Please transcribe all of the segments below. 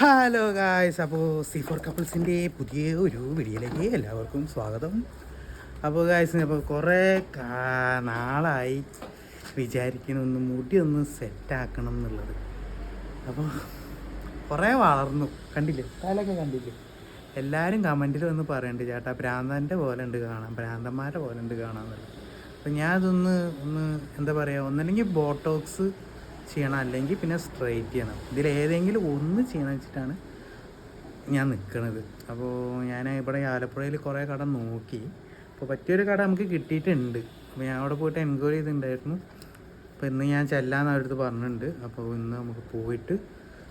Hello guys അപ്പോൾ C four കപ്പിൾസിന്റെ പുതിയ ഒരു വീഡിയോയിലേക്ക് എല്ലാവർക്കും സ്വാഗതം. അപ്പോൾ ഗായ്സ് അപ്പോൾ കുറേ നാളായി വിചാരിക്കണം ഒന്ന് മുടി ഒന്ന് സെറ്റാക്കണം എന്നുള്ളത്. അപ്പോൾ കുറേ വളർന്നു. കണ്ടില്ലേ? തലൊക്കെ കണ്ടില്ലേ? എല്ലാവരും കമന്റിൽ വന്ന് പറയുന്നുണ്ട് ചേട്ടാ ഭ്രാന്തന്റെ പോലെ ഉണ്ട് കാണാം ഭ്രാന്തന്മാരെ പോലെ ഉണ്ട് കാണാമെന്നുള്ളത് അപ്പോൾ ഞാനതൊന്ന് ഒന്ന് എന്താ പറയുക ഒന്നല്ലെങ്കിൽ ബോട്ടോക്സ് ചെയ്യണം അല്ലെങ്കിൽ പിന്നെ സ്ട്രൈറ്റ് ചെയ്യണം. ഇതിൽ ഏതെങ്കിലും ഒന്ന് ചെയ്യണം വെച്ചിട്ടാണ് ഞാൻ നിൽക്കണത് അപ്പോൾ ഞാൻ ഇവിടെ ആലപ്പുഴയിൽ കുറേ കട നോക്കി. അപ്പോൾ പറ്റിയൊരു കട നമുക്ക് കിട്ടിയിട്ടുണ്ട്. അപ്പോൾ ഞാൻ അവിടെ പോയിട്ട് എൻക്വയറി ചെയ്തിട്ടുണ്ടായിരുന്നു. അപ്പോൾ ഇന്ന് ഞാൻ ചെല്ലാന്ന് അവരടുത്ത് പറഞ്ഞിട്ടുണ്ട്. അപ്പോൾ ഇന്ന് നമുക്ക് പോയിട്ട്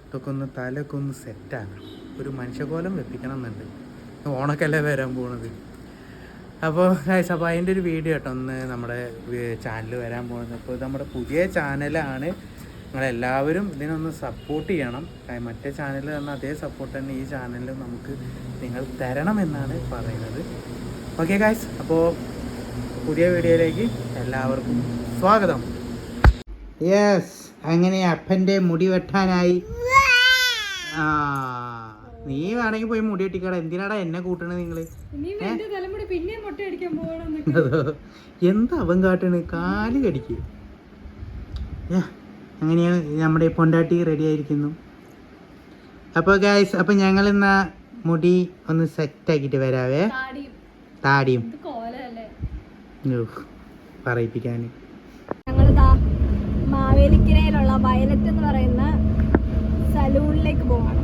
ഇതൊക്കെ ഒന്ന് തലയൊക്കെ ഒന്ന് സെറ്റാക്കണം ഒരു മനുഷ്യകോലം വെപ്പിക്കണം എന്നുണ്ട്. ഓണക്കല്ലേ വരാൻ പോണത്. അപ്പോൾ അപ്പോൾ അതിന്റെ ഒരു വീഡിയോ കേട്ടോ. ഒന്ന് നമ്മുടെ ചാനൽ വരാൻ പോകുന്നത് അപ്പോൾ നമ്മുടെ പുതിയ ചാനലാണ് നിങ്ങളെല്ലാവരും ഇതിനൊന്ന് സപ്പോർട്ട് ചെയ്യണം. മറ്റേ ചാനൽ തന്ന അതേ സപ്പോർട്ട് തന്നെ ഈ ചാനലിൽ നമുക്ക് നിങ്ങൾ തരണം എന്നാണ് പറയുന്നത്. ഓക്കെ ഗായ്സ് അപ്പോൾ പുതിയ വീഡിയോയിലേക്ക് എല്ലാവർക്കും സ്വാഗതം. യെസ് അങ്ങനെ അപ്പന്റെ മുടി വെട്ടാനായി. ആ നീ വേണമെങ്കിൽ പോയി മുടി വെട്ടിക്കട. എന്തിനാടാ എന്നെ കൂട്ടണേ അതോ എന്താ അവൻ കാട്ടണ് കാൽ കടിക്ക്. അങ്ങനെയാണ് നമ്മുടെ പൊണ്ടാട്ടി റെഡി ആയിരിക്കുന്നു. അപ്പോൾ ഗായ്സ് അപ്പോൾ ഞങ്ങൾ ഇന്ന് മുടി ഒന്ന് സെറ്റ് ആക്കിയിട്ട് വരാവേ. താടിയും. പറയിപ്പിക്കാൻ ഞങ്ങളിതാ മാവേലിക്കരയിലുള്ള വയലറ്റ് എന്ന് പറയുന്ന സലൂണിലേക്ക് പോവാണ്.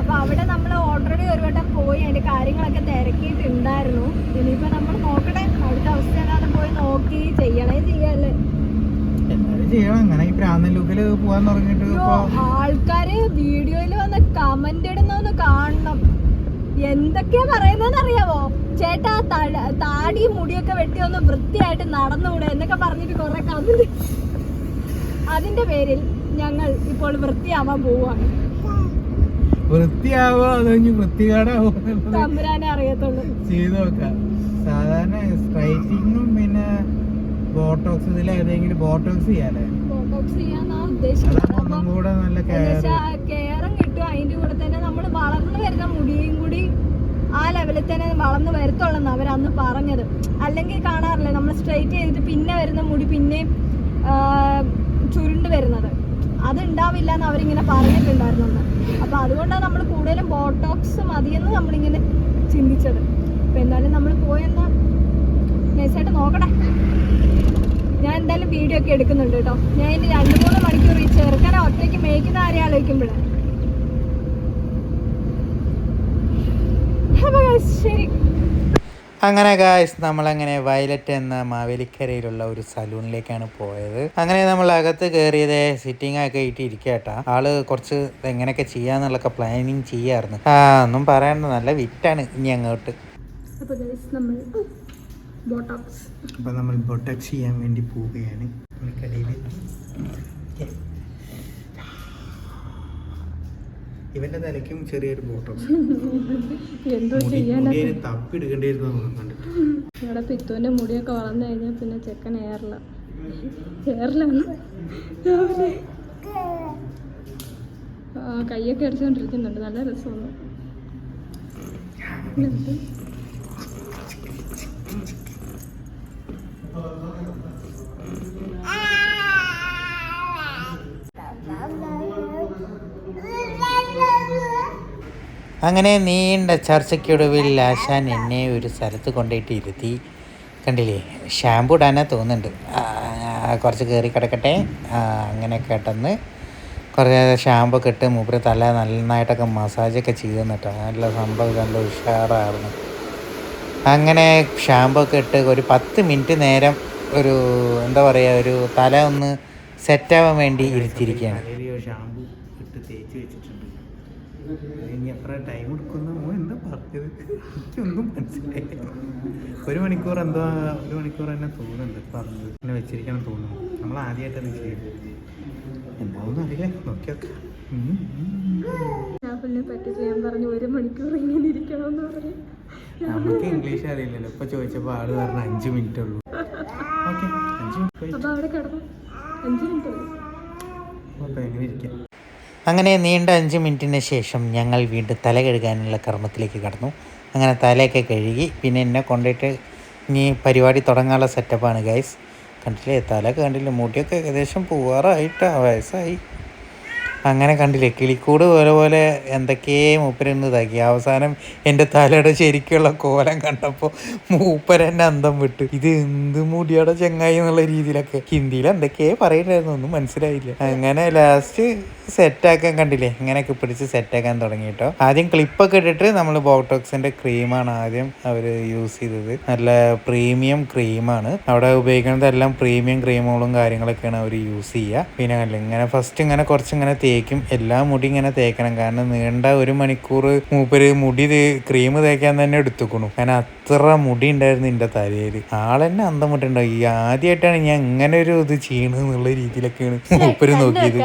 അപ്പൊ അവിടെ നമ്മൾ ഓൾറെഡി ഒരു വട്ടം പോയി അതിന്റെ കാര്യങ്ങളൊക്കെ തിരക്കിയിട്ടുണ്ടായിരുന്നു. ഇനിയിപ്പോ നമ്മൾ നോക്കട്ടെ. അവിടുത്തെ അവസ്ഥ പോയി നോക്കി ചെയ്യണേ ചെയ്യല്ലേ. ചെയ്യണം. അങ്ങനെ ഈ പ്രാന്തൻ ലുക്കിൽ പോകാൻ തുടങ്ങിയിട്ട് അയ്യോ, ഇപ്പോൾ ആൾക്കാര് വീഡിയോയിൽ വന്ന് കമന്റ് ഇടുന്നൊന്ന് കാണണം. എന്തൊക്കെയാ പറയുന്നതെന്ന് അറിയാവോ ചേട്ടാ താടി മുടിയൊക്കെ വെട്ടി ഒന്ന് വൃത്തിയായിട്ട് നടന്നുകൂടെ എന്നൊക്കെ പറഞ്ഞിട്ട് കുറെ കമന്റ് അതിന്റെ പേരിൽ ഞങ്ങൾ ഇപ്പോൾ വൃത്തിയാവാൻ പോവാണ് വൃത്തിയാവോ അതോ ഇനി വൃത്തികേടാവോ തമ്പുരാനെ അറിയത്തുള്ളൂ. ചെയ്തു നോക്കാം. സാധാരണ സ്ട്രൈറ്റിങ്ങും പിന്നെ ബോട്ടോക്സ് ഇതിൽ ഏതെങ്കിലും ബോട്ടോക്സ് ചെയ്യാല്ലേ? ബോട്ടോക്സ് ചെയ്യാന്നാ ഉദ്ദേശിക്കുന്നത് അതാണ് ഒന്നും കൂടെ നല്ല കെയർ കെയറും. കിട്ടും. അതിന്റെ കൂടെ തന്നെ നമ്മൾ വളർന്നു വരുന്ന മുടിയും കൂടി ആ ലെവലിൽ തന്നെ വളർന്നു വരത്തുള്ളെന്ന് അവരന്ന് പറഞ്ഞത്. അല്ലെങ്കിൽ കാണാറില്ലേ നമ്മൾ സ്ട്രെയിറ്റ് ചെയ്തിട്ട് പിന്നെ വരുന്ന മുടി പിന്നെ ചുരുണ്ട് വരുന്നത്. അത് ഉണ്ടാവില്ല എന്ന് അവരിങ്ങനെ പറഞ്ഞിട്ടുണ്ടായിരുന്നു അന്ന്. അപ്പൊ അതുകൊണ്ടാണ് നമ്മൾ കൂടുതലും ബോട്ടോക്സ് മതിയെന്ന് നമ്മളിങ്ങനെ ചിന്തിച്ചത്. അപ്പൊ എന്തായാലും നമ്മൾ പോയെന്ന് നൈസായിട്ട് നോക്കട്ടെ. ഞാൻ എന്തായാലും വീഡിയോ ഒക്കെ എടുക്കുന്നുണ്ട് കേട്ടോ. ഞാൻ ഇനി രണ്ട് മൂന്ന് മണിക്കൂർ ഈ ചെറുക്കനെ ഒറ്റയ്ക്ക് മേയ്ക്കുന്ന കാര്യം ആലോചിക്കുമ്പോഴേ. ശരി. അങ്ങനെ ഗായ്സ് നമ്മളങ്ങനെ വയലറ്റ് എന്ന മാവേലിക്കരയിലുള്ള ഒരു സലൂണിലേക്കാണ് പോയത്. അങ്ങനെ നമ്മൾ അകത്ത് കയറിയത് സിറ്റിംഗ് ഒക്കെ ഇട്ട് ഇരിക്കട്ടാ ആൾ കുറച്ച് എങ്ങനെയൊക്കെ ചെയ്യാന്നുള്ളൊക്കെ പ്ലാനിങ് ചെയ്യായിരുന്നു. ആ ഒന്നും പറയണ്ട നല്ല വിറ്റാണ് ഇനി അങ്ങോട്ട്. അപ്പൊ guys, നമ്മൾ ബോട്ടോക്സ്. അപ്പൊ നമ്മൾ ബോട്ടോക്സ് ചെയ്യാൻ വേണ്ടി പോവുകയാണ്. ഇവന്റെ തലയ്ക്കും ചെറിയൊരു ബോട്ടോക്സ്. എന്തോ ചെയ്യാനാ? തപ്പിടുക്കേണ്ടിയിരുന്നു കണ്ടിട്ട് ഇവിടെ പിത്തുവിന്റെ മുടിയൊക്കെ വളർന്നു കഴിഞ്ഞാൽ പിന്നെ ചെക്കൻ എയറില എയറിലാണ് രാവിലെ കൈയൊക്കെ അടിച്ചുകൊണ്ടിരിക്കുന്നുണ്ട് നല്ല രസമാണ്. അങ്ങനെ നീണ്ട ചർച്ചയ്ക്കൊടുവിൽ ആശാൻ എന്നെ ഒരു സ്ഥലത്ത് കൊണ്ടുപോയിട്ട് ഇരുത്തി. കണ്ടില്ലേ? ഷാമ്പു ഇടാനാ തോന്നുന്നുണ്ട്. കുറച്ച് കയറി കിടക്കട്ടെ. അങ്ങനെ കേട്ടെന്ന് കുറേ ഷാമ്പു ഒക്കെ ഇട്ട് മൂപ്പര് തല നന്നായിട്ടൊക്കെ മസാജൊക്കെ ചെയ്തു കേട്ടോ നല്ല സംഭവം നല്ല ഉഷാറായിരുന്നു. അങ്ങനെ ഷാമ്പു ഒക്കെ ഇട്ട് ഒരു പത്ത് മിനിറ്റ് നേരം ഒരു എന്താ പറയുക ഒരു തല ഒന്ന് സെറ്റാവാൻ വേണ്ടി ഇരുത്തിയിരിക്കുകയാണ്. ഷാമ്പു ഇട്ട് തേച്ച് വെച്ചിട്ടുണ്ട്. ഇനി എത്ര ടൈം എടുക്കുന്ന? എന്താ പറഞ്ഞത്? എനിക്കൊന്നും മനസ്സിലായി ഒരു മണിക്കൂർ എന്തോ ഒരു മണിക്കൂർ തന്നെ തോന്നുന്നുണ്ട് പറഞ്ഞത്. പിന്നെ വെച്ചിരിക്കണം തോന്നുന്നു. നമ്മൾ ആദ്യമായിട്ടത് ചെയ്തു എന്താണെന്ന് അറിയില്ല നോക്കിയൊക്കെ രാഹുലിനെ പറ്റിച്ച് ഞാൻ പറഞ്ഞു ഒരു മണിക്കൂർ ഇങ്ങനെ ഇരിക്കണമെന്ന് പറഞ്ഞു. നമുക്ക് ഇംഗ്ലീഷ് അറിയില്ലല്ലോ. ഇപ്പൊ ചോദിച്ചപ്പോ ആൾ പറഞ്ഞ അഞ്ചു മിനിറ്റ് ഉള്ളൂ. ഓക്കെ അഞ്ച് മിനിറ്റ് അപ്പൊ അവിടെ കിടന്നു. അഞ്ച് മിനിറ്റ് അപ്പൊ എങ്ങനെ ഇരിക്കാം? അങ്ങനെ നീണ്ട അഞ്ച് മിനിറ്റിന് ശേഷം ഞങ്ങൾ വീണ്ടും തല കഴുകാനുള്ള കർമ്മത്തിലേക്ക് കടന്നു. അങ്ങനെ തലയൊക്കെ കഴുകി പിന്നെ എന്നെ കൊണ്ടിട്ട് ഇനി പരിപാടി തുടങ്ങാനുള്ള സെറ്റപ്പാണ് ഗൈസ് കണ്ടില്ലേ? തല കണ്ടില്ലേ? മുടിയൊക്കെ ഏകദേശം പോവാറായിട്ടാ വയസ്സായി. അങ്ങനെ കണ്ടില്ലേ? കിളിക്കൂട് പോലെ പോലെ എന്തൊക്കെയേ മൂപ്പരെന്ന് ഇതാക്കി. അവസാനം എന്റെ തലയുടെ ശരിക്കുള്ള കോലം കണ്ടപ്പോൾ മൂപ്പരെന്നെ അന്തം വിട്ടു. ഇത് എന്ത് മുടിയുടെ ചെങ്ങായി എന്നുള്ള രീതിയിലൊക്കെ. ഹിന്ദിയിൽ എന്തൊക്കെയേ പറയുന്നുണ്ടായിരുന്നു ഒന്നും മനസ്സിലായില്ല. അങ്ങനെ ലാസ്റ്റ് സെറ്റാക്കാൻ കണ്ടില്ലേ? ഇങ്ങനെയൊക്കെ പിടിച്ച് സെറ്റാക്കാൻ തുടങ്ങി കേട്ടോ ആദ്യം ക്ലിപ്പൊക്കെ ഇട്ടിട്ട് നമ്മൾ ബോട്ടോക്സിന്റെ ക്രീമാണ് ആദ്യം അവർ യൂസ് ചെയ്തത്. നല്ല പ്രീമിയം ക്രീമാണ് അവിടെ ഉപയോഗിക്കുന്നത് എല്ലാം പ്രീമിയം ക്രീമുകളും കാര്യങ്ങളൊക്കെയാണ് അവർ യൂസ് ചെയ്യുക. പിന്നെ ഇങ്ങനെ ഫസ്റ്റ് ഇങ്ങനെ കുറച്ച് ഇങ്ങനെ തേക്കും എല്ലാ മുടി ഇങ്ങനെ തേക്കണം. കാരണം നീണ്ട ഒരു മണിക്കൂർ മൂപ്പര് മുടി ക്രീം തേക്കാൻ തന്നെ എടുത്തുക്കണു. കാരണം അത്ര മുടി ഉണ്ടായിരുന്നു എന്റെ തലയിൽ ആളെന്നെ അന്തം മുട്ടുണ്ടാവും ഈ ആദ്യമായിട്ടാണ് ഞാൻ ഇങ്ങനെ ഒരു ഇത് ചെയ്യണെന്നുള്ള രീതിയിലൊക്കെയാണ് മൂപ്പര് നോക്കിയത്.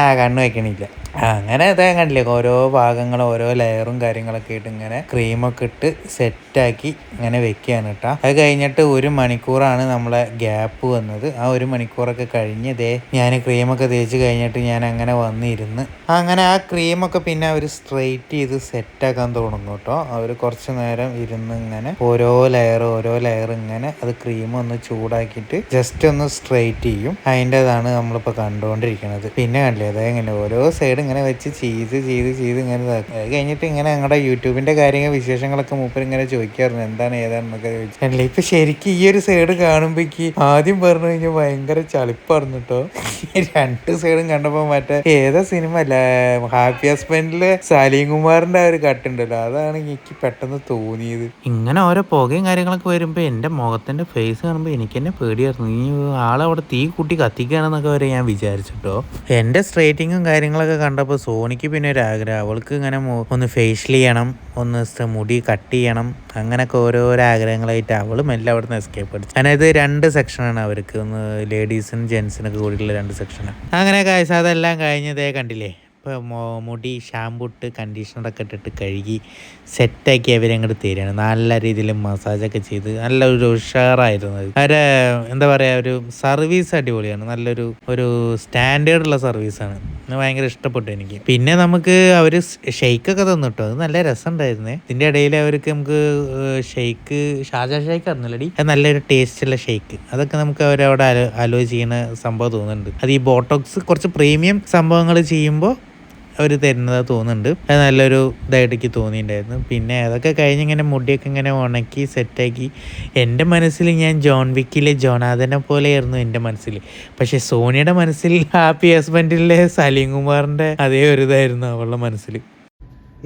ആ കണ്ണു വെക്കണില്ല. ആ, അങ്ങനെ അതേ കണ്ടില്ലേ ഓരോ ഭാഗങ്ങളും ഓരോ ലെയറും കാര്യങ്ങളൊക്കെ ഇട്ട് ഇങ്ങനെ ക്രീമൊക്കെ ഇട്ട് സെറ്റാക്കി ഇങ്ങനെ വെക്കുകയാണ് കേട്ടോ അത് കഴിഞ്ഞിട്ട് ഒരു മണിക്കൂറാണ് നമ്മളെ ഗ്യാപ്പ് വന്നത്. ആ ഒരു മണിക്കൂറൊക്കെ കഴിഞ്ഞ് ദേ ഞാൻ ക്രീമൊക്കെ തേച്ച് കഴിഞ്ഞിട്ട് ഞാൻ അങ്ങനെ വന്നിരുന്ന്. അങ്ങനെ ആ ക്രീമൊക്കെ പിന്നെ അവർ സ്ട്രെയിറ്റ് ചെയ്ത് സെറ്റാക്കാൻ തുടങ്ങും കേട്ടോ അവർ കുറച്ച് നേരം ഇരുന്ന് ഇങ്ങനെ ഓരോ ലെയർ ഓരോ ലെയർ ഇങ്ങനെ അത് ക്രീം ഒന്ന് ചൂടാക്കിയിട്ട് ജസ്റ്റ് ഒന്ന് സ്ട്രെയിറ്റ് ചെയ്യും. അതിന്റെതാണ് നമ്മളിപ്പോൾ കണ്ടുകൊണ്ടിരിക്കുന്നത് പിന്നെ കണ്ടില്ലേ അതായത് ഇങ്ങനെ ഓരോ സൈഡ് ഇങ്ങനെ വെച്ച് ചെയ്ത് ചെയ്ത് ചെയ്ത് ഇങ്ങനെ. അത് കഴിഞ്ഞിട്ട് ഇങ്ങനെ ഞങ്ങളുടെ യൂട്യൂബിന്റെ കാര്യങ്ങൾ വിശേഷങ്ങളൊക്കെ മൂപ്പർ ഇങ്ങനെ ചോദിക്കാറുണ്ട്. എന്താണ് ഏതാണെന്നൊക്കെ ചോദിച്ചു. അല്ലേ? ഇപ്പം ശരിക്കും ഈ ഒരു സൈഡ് കാണുമ്പോഴേക്ക് ആദ്യം പറഞ്ഞു കഴിഞ്ഞാൽ ഭയങ്കര ചളിപ്പായിരുന്നു കേട്ടോ രണ്ട് സൈഡും കണ്ടപ്പോൾ മറ്റേ ഏതാ സിനിമ? അല്ല ഹാപ്പി ഹസ്ബൻഡിലെ സലീം കുമാറിന്റെ ആ ഒരു കട്ടുണ്ടല്ലോ. അതാണ് എനിക്ക് പെട്ടെന്ന് തോന്നിയത്. ഇങ്ങനെ ഓരോ പുകയും കാര്യങ്ങളൊക്കെ വരുമ്പോൾ എന്റെ മുഖത്തിന്റെ ഫേസ് കാണുമ്പോൾ എനിക്ക് തന്നെ പേടിയായിരുന്നു. ഈ ആളവിടെ തീ കൂട്ടി കത്തിക്കുകയാണെന്നൊക്കെ വരെ ഞാൻ വിചാരിച്ചിട്ടോ എന്റെ സ്ട്രേറ്റിങ്ങും കാര്യങ്ങളൊക്കെ കണ്ടപ്പോൾ സോണിക്ക് പിന്നെ ഒരു ആഗ്രഹം. അവൾക്ക് ഇങ്ങനെ ഒന്ന് ഫേഷ്യൽ ചെയ്യണം ഒന്ന് മുടി കട്ട് ചെയ്യണം അങ്ങനെയൊക്കെ ഓരോരോ ആഗ്രഹങ്ങളായിട്ട് അവളും എല്ലാം അവിടെ നിന്ന് എസ്കേപ്പ് അടിച്ചു. അതായത് രണ്ട് സെക്ഷനാണ് അവർക്ക്. ഒന്ന് ലേഡീസിനും ജെൻസിനൊക്കെ കൂടിയുള്ള രണ്ട് സെക്ഷനാണ് അങ്ങനെ കാഴ്ച അതെല്ലാം കഴിഞ്ഞതേ കണ്ടില്ലേ? ഇപ്പോൾ മുടി ഷാമ്പു ഇട്ട് കണ്ടീഷണറൊക്കെ ഇട്ടിട്ട് കഴുകി സെറ്റാക്കി അങ്ങോട്ട് തരികയാണ്. നല്ല രീതിയിൽ മസാജൊക്കെ ചെയ്ത് നല്ല ഒരു ഉഷാറായിരുന്നു അവരെ എന്താ പറയുക ഒരു സർവീസ് അടിപൊളിയാണ്. നല്ലൊരു ഒരു സ്റ്റാൻഡേർഡുള്ള സർവീസാണ് ഭയങ്കര ഇഷ്ടപ്പെട്ടു എനിക്ക്. പിന്നെ നമുക്ക് അവർ ഷെയ്ക്കൊക്കെ തന്നു കേട്ടോ അത് നല്ല രസമുണ്ടായിരുന്നേ. ഇതിന്റെ ഇടയിൽ അവർക്ക് നമുക്ക് ഷെയ്ക്ക് ഷാജ ഷെയ്ക്ക് അറിഞ്ഞില്ലടി അത് നല്ലൊരു ടേസ്റ്റുള്ള ഷെയ്ക്ക് അതൊക്കെ നമുക്ക് അവരവിടെ അലോ ചെയ്യുന്ന സംഭവം തോന്നുന്നുണ്ട്. അത് ഈ ബോട്ടോക്സ് കുറച്ച് പ്രീമിയം സംഭവങ്ങൾ ചെയ്യുമ്പോൾ അവർ തരുന്നത് തോന്നുന്നുണ്ട്. അത് നല്ലൊരു ഇതായിട്ട് എനിക്ക് തോന്നിയിട്ടുണ്ടായിരുന്നു. പിന്നെ അതൊക്കെ കഴിഞ്ഞ് ഇങ്ങനെ മുടിയൊക്കെ ഇങ്ങനെ ഉണക്കി സെറ്റാക്കി. എന്റെ മനസ്സിൽ ഞാൻ ജോൺ വിക്കിലെ ജോനാഥനെ പോലെയായിരുന്നു എന്റെ മനസ്സിൽ. പക്ഷേ സോണിയുടെ മനസ്സിൽ ഹാപ്പി ഹസ്ബൻഡിലെ സലീം കുമാറിന്റെ അതേ ഒരു ഇതായിരുന്നു അവളുടെ മനസ്സിൽ.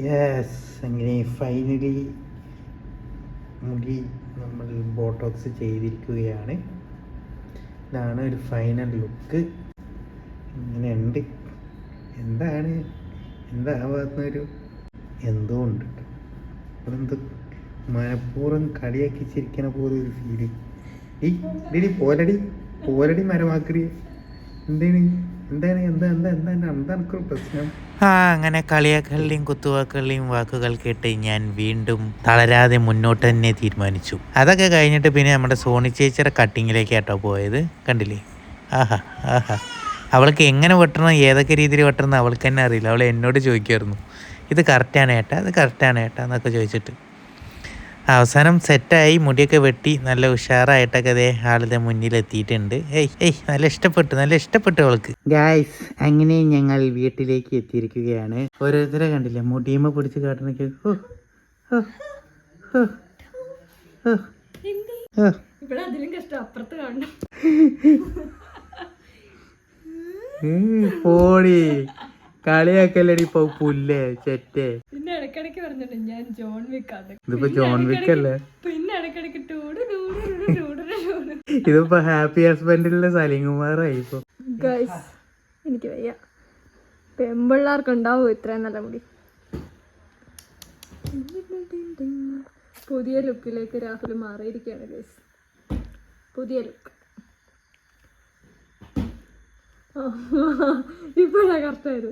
യെസ് അങ്ങനെ ഫൈനലി മുടി നമ്മൾ ബോട്ടോക്സ് ചെയ്തിരിക്കുകയാണ്. ഇതാണ് ഒരു ഫൈനൽ ലുക്ക് ഇങ്ങനെയുണ്ട്. എന്താണ്? എന്താവാത്തൊരു എന്തോ ഉണ്ട്. അതെന്ത് മനഃപൂർവം കളിയാക്കി ചിരിക്കണ പോലെ ഒരു ഫീൽ ഈ പോലടി പോലടി മരമാക്കടി എന്താണ്? എന്താ എന്താ എന്താ പ്രശ്നം? ആ അങ്ങനെ കളിയാക്കളുടെയും കുത്തുവാക്കുകളുടെയും വാക്കുകൾ കേട്ട് ഞാൻ വീണ്ടും തളരാതെ മുന്നോട്ട് തന്നെ തീരുമാനിച്ചു. അതൊക്കെ കഴിഞ്ഞിട്ട് പിന്നെ നമ്മുടെ സോണി ചേച്ചിയുടെ കട്ടിങ്ങിലേക്ക് കേട്ടോ പോയത്. കണ്ടില്ലേ? ആഹാ ആഹാ. അവൾക്ക് എങ്ങനെ വെട്ടണം ഏതൊക്കെ രീതിയിൽ വെട്ടണം അവൾക്ക് തന്നെ അറിയില്ല. അവൾ എന്നോട് ചോദിക്കുമായിരുന്നു ഇത് കറക്റ്റാണ് ഏട്ടാ ഇത് കറക്റ്റാണ് ഏട്ടാ എന്നൊക്കെ ചോദിച്ചിട്ട്. അവസാനം സെറ്റായി മുടിയൊക്കെ വെട്ടി നല്ല ഉഷാറായിട്ടൊക്കെ അതേ ആളുടെ മുന്നിൽ എത്തിയിട്ടുണ്ട്. ഏയ് ഏയ് നല്ല ഇഷ്ടപ്പെട്ടു നല്ല ഇഷ്ടപ്പെട്ടു അവൾക്ക്. ഗായ്സ് അങ്ങനെ ഞങ്ങൾ വീട്ടിലേക്ക് എത്തിയിരിക്കുകയാണ്. ഓരോരുത്തരെ കണ്ടില്ലേ മുടിയമ്മ പിടിച്ച് കാട്ടണൊക്കെ. ഓ ഓ ഓ ഓ ഓ ഇവിടെ അതിലും കഷ്ടം അപ്പുറത്ത് കാണണം. പോടി. കളിയാക്കല്ലടി ഇപ്പൊ പുല്ലേ ചെറ്റേ. പിന്നെ ഇടക്കിടക്ക് പറഞ്ഞിട്ട് ഞാൻ ജോൺ വിക്കാതെ ഇതിപ്പോ ജോൺ വിക്ക് അല്ലേ? പിന്നെ ഇടക്കിടക്ക് ടൂട് ഇതിപ്പോ ഹാപ്പി ഹസ്ബൻഡിലെ സലിംകുമാറായി ഇപ്പൊ. ഗൈസ് എനിക്ക് വയ്യ. പെമ്പിള്ളാർക്ക് ഉണ്ടാവും ഇത്രയും നല്ല മുടി? പുതിയ ലുക്കിലേക്ക് രാഹുൽ മാറിയിരിക്കുകയാണ് ഗൈസ് പുതിയ ലുക്ക് ഇപ്പോഴാ കറക്റ്റായത്.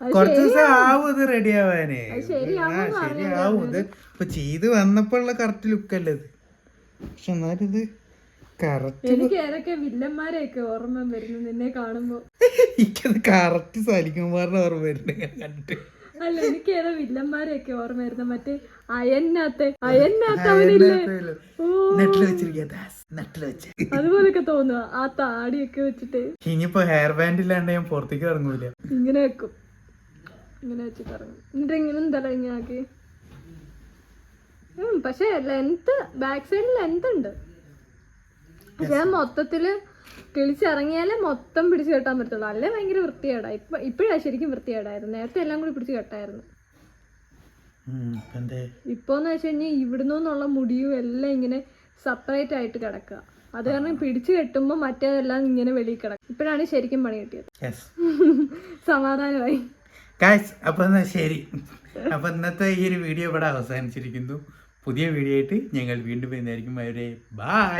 കുറച്ച് ദിവസം ആവും ഇത് റെഡി ആവാനേ. ശരിയാവും ഇത് ഇപ്പൊ ചെയ്ത് വന്നപ്പോഴുള്ള കറക്റ്റ് ലുക്ക് അല്ലേ ഇത്? പക്ഷെ എന്നാലും ഇത് എനിക്ക് ഏതൊക്കെ വില്ലന്മാരെയൊക്കെ ഓർമ്മ വരുന്നു നിന്നെ കാണുമ്പോ. എനിക്കത് കറക്റ്റ് സലിക്കുമാറിന്റെ ഓർമ്മ വരുന്നത് കണ്ടിട്ട്. അല്ല എനിക്ക് ഏതോ വില്ലന്മാരെയൊക്കെ ഓർമ്മ വരുന്നു മറ്റേ അയനാത്ത അയന്നത്തെ അവനില്ലേ ഓ. നെറ്റിൽ വെച്ചിരിക്കുക നെറ്റിൽ വെച്ച്. അതുപോലൊക്കെ തോന്നുക ആ താടിയൊക്കെ വെച്ചിട്ട്. ഇനിയിപ്പോ ഹെയർ ബാൻഡ് ഇല്ലാണ്ട് ഞാൻ പുറത്തേക്ക് ഇറങ്ങൂല. ഇങ്ങനെ വെക്കും. ഇങ്ങനെ വെച്ചിട്ട് ഇറങ്ങും. എന്നിട്ട് ഇങ്ങനെ എന്താ ഇങ്ങനെ ആക്കി? പക്ഷെ ലെങ്ത് ബാക്ക് സൈഡിൽ ലെങ്ത് ഉണ്ട്. ഞാൻ മൊത്തത്തിൽ കിളിച്ചിറങ്ങിയാലേ മൊത്തം പിടിച്ചു കെട്ടാൻ പറ്റുള്ളൂ. അല്ലേ ഭയങ്കര വൃത്തികേടാ. ഇപ്പൊ ഇപ്പോഴാ ശരിക്കും വൃത്തികേടായിരുന്നു നേരത്തെ എല്ലാം കൂടി പിടിച്ചു കെട്ടായിരുന്നു. ഇപ്പോന്ന് വെച്ച് കഴിഞ്ഞാൽ ഇവിടുന്ന് മുടിയും എല്ലാം ഇങ്ങനെ സെപ്പറേറ്റ് ആയിട്ട് കിടക്കുക അത് കാരണം പിടിച്ചു കെട്ടുമ്പോൾ മറ്റേതെല്ലാം ഇങ്ങനെ വെളിയിൽ കിടക്കും. ഇപ്പോഴാണ് ശരിക്കും പണി കിട്ടിയത്. സമാധാനമായി. ഗായ്സ് അപ്പൊ എന്നാ ശരി. അപ്പൊ ഇന്നത്തെ ഈ ഒരു വീഡിയോ ഇവിടെ അവസാനിച്ചിരിക്കുന്നു. പുതിയ വീഡിയോ ആയിട്ട് ഞങ്ങൾ വീണ്ടും വരുന്നതായിരിക്കും. അവരെ ബൈ